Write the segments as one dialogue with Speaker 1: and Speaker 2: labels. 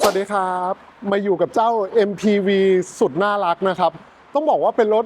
Speaker 1: สวัสดีครับ มาอยู่กับเจ้า MPV สุดน่ารักนะครับ ต้องบอกว่าเป็นรถ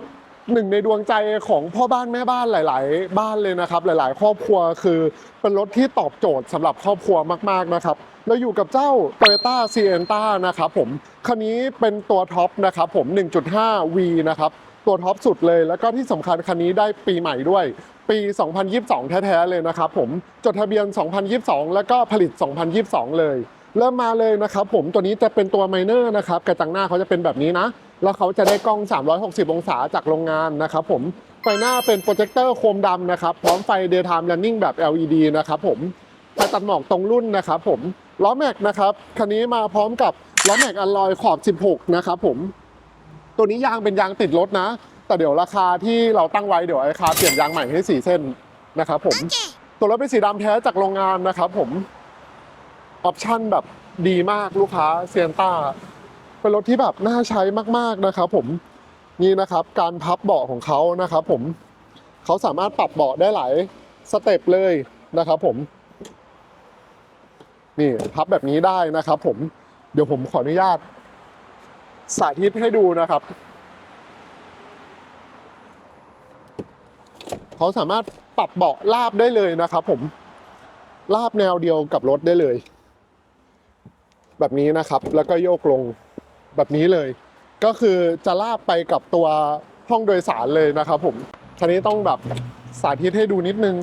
Speaker 1: หนึ่งในดวงใจของพ่อบ้านแม่บ้านหลาย ๆ บ้านเลยนะครับ หลาย ๆ ครอบครัวคือเป็นรถที่ตอบโจทย์สำหรับครอบครัวมาก ๆ นะครับ เราอยู่กับเจ้า Toyota Sienna นะครับผมคันนี้เป็นตัวท็อปนะครับผม 1.5V นะครับตัวท็อปสุดเลย แล้วก็ที่สำคัญคันนี้ได้ปีใหม่ด้วย ปี 2022 แท้ ๆ เลยนะครับผมจดทะเบียน 2022 แล้วก็ผลิต 2022 เลย เริ่มมาเลยนะครับผมตัวนี้จะเป็นตัวไมเนอร์นะครับกระจังหน้าเขาจะเป็นแบบนี้นะ แล้วเขาจะได้กล้อง 360 องศาจากโรงงานนะครับผมไฟหน้าเป็นโปรเจคเตอร์โคมดำนะครับพร้อมไฟ daytime running แบบ LED นะครับผมไฟตัดหมอกตรงรุ่นนะครับผมล้อแม็กนะครับคันนี้มาพร้อมกับล้อแม็กอลลอยขอบ 16 นะครับผมตัวนี้ยางเป็นยางติดรถนะ แต่เดี๋ยวราคาที่เราตั้งไว้เดี๋ยวไอ้คาเปลี่ยนยางใหม่ให้ 4 เส้นนะครับผมตัวรถเป็นสีดำแท้จากโรงงานนะครับผม ออปชั่นแบบดีมากลูกค้าเซียนต้าเป็นรถที่แบบน่าใช้มากๆนะครับผมนี่นะครับการพับเบาะของเขานะครับผมเขาสามารถปรับเบาะได้หลายสเต็ปเลยนะครับผมนี่พับแบบนี้ได้นะครับผมเดี๋ยวผมขออนุญาต สาธิตให้ดูนะครับเขาสามารถปรับเบาะลาบได้เลยนะครับผมลาบแนวเดียวกับรถได้เลย แบบนี้นะครับ แล้วก็โยกลงแบบนี้เลย ก็คือจะลาบไปกับตัวห้องโดยสารเลยนะครับ ผมทีนี้ต้องแบบสาธิตให้ดูนิดนึง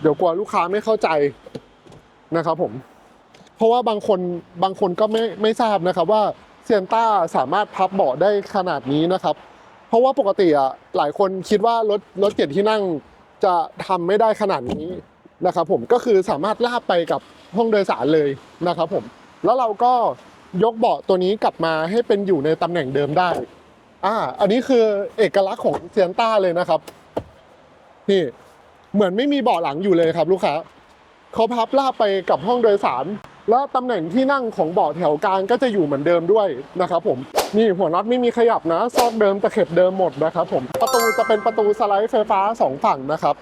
Speaker 1: เดี๋ยวกลัวลูกค้าไม่เข้าใจนะครับผม เพราะว่าบางคนบางคนก็ไม่ไม่ทราบนะครับว่าเซียนต้าสามารถพับเบาะได้ขนาดนี้นะครับ เพราะว่าปกติอะหลายคนคิดว่ารถรถเจ็ดที่นั่งจะทำไม่ได้ขนาดนี้นะครับผมก็คือสามารถลากไปกับห้องโดยสารเลยนะครับผม แล้วเราก็ยกเบาะตัวนี้กลับมาให้เป็นอยู่ในตำแหน่งเดิมได้อ่าอันนี้คือเอกลักษณ์ของเซียนต้าเลยนะครับ นี่เหมือนไม่มีเบาะหลังอยู่เลยครับ ลูกค้าเขาพับลาบไปกับห้องโดยสาร แล้วตำแหน่งที่นั่งของเบาะแถวกลางก็จะอยู่เหมือนเดิมด้วยนะครับผมนี่หัวน็อตไม่มีขยับนะซอกเดิมตะเข็บเดิมหมดนะครับผมประตูจะเป็นประตูสไลด์ไฟฟ้าสองฝั่งนะครับ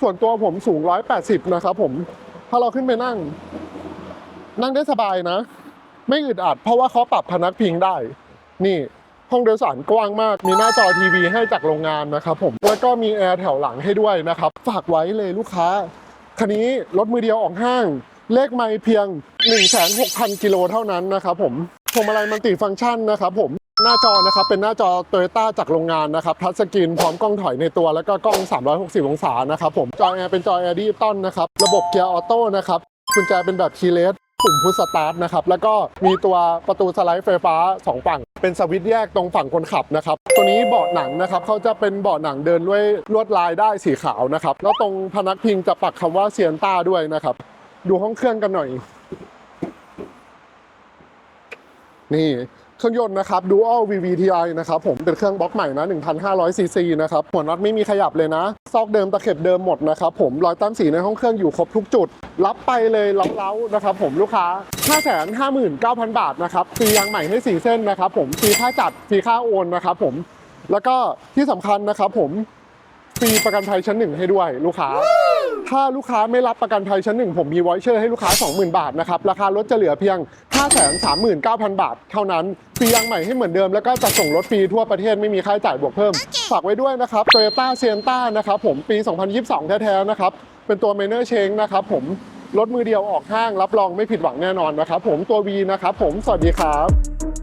Speaker 1: ส่วนตัวผมสูง 180 นะครับผม ถ้าเราขึ้นไปนั่ง นั่งได้สบายนะ ไม่อึดอัด เพราะว่าเขาปรับพนักพิงได้ นี่ห้องโดยสารกว้างมาก มีหน้าจอทีวีให้จากโรงงานนะครับผมแล้วก็มีแอร์แถวหลังให้ด้วยนะครับ ฝากไว้เลยลูกค้า คันนี้รถมือเดียวออกห้าง เลขไม่เพียง 16,000 กิโลเท่านั้นนะครับผมพวงมาลัยมัลติฟังก์ชันนะครับผมหน้าจอนะครับเป็นหน้าจอโตโยต้าจากโรงงานนะครับทัชสกรีนพร้อมกล้องถอยในตัวแล้วก็กล้อง 360 องศานะครับผมจอแอร์เป็นจอแอร์ดิจิตอลนะครับระบบเกียร์ออโต้นะครับกุญแจเป็นแบบคีย์เลส ปุ่มพุชสตาร์ทนะครับ แล้วก็มีตัวประตูสไลด์ไฟฟ้า 2 ฝั่ง เป็นสวิตช์แยกตรงฝั่งคนขับนะครับ ตัวนี้เบาะหนังนะครับเขาจะเป็นเบาะหนังเดินด้วยลวดลายได้สีขาวนะครับ แล้วตรงพนักพิงจะปักคำว่าเซียนต้าด้วยนะครับ ดูห้องเครื่องกันหน่อย นี่ เครื่องยนต์นะครับ Dual VVTi นะครับผมเป็นเครื่องบล็อกใหม่นะ1,500ซีซีนะครับหัวน็อตไม่มีขยับเลยนะ ซอกเดิมตะเข็บเดิมหมดนะครับผมรอยตั้มสีในห้องเครื่องอยู่ครบทุกจุด รับไปเลยเล้าๆนะครับผมลูกค้า 559,000 บาทนะครับฟรียางใหม่ให้4เส้นนะครับผมฟรีค่าจัดฟรีค่าโอนนะครับผมแล้วก็ที่สำคัญนะครับผมฟรีประกันภัยชั้นหนึ่งให้ด้วยลูกค้า ถ้าลูกค้าไม่รับประกันภัยชั้นหนึ่งผมมีไวเชอร์ให้ลูกค้า 20,000 บาทนะครับ ราคารถจะเหลือเพียง 539,000 บาท เท่านั้นฟรียางใหม่ให้เหมือนเดิมแล้วก็จะส่งรถฟรีทั่วประเทศไม่มีค่าใช้จ่ายบวกเพิ่ม ฝากไว้ด้วยนะครับ Toyota Sienna นะครับผมปี 2022 แท้ๆนะครับเป็นตัว Minor Change นะครับผมรถมือเดียวออกห้างรับรองไม่ผิดหวังแน่นอนนะครับผมตัว V นะครับผมสวัสดีครับ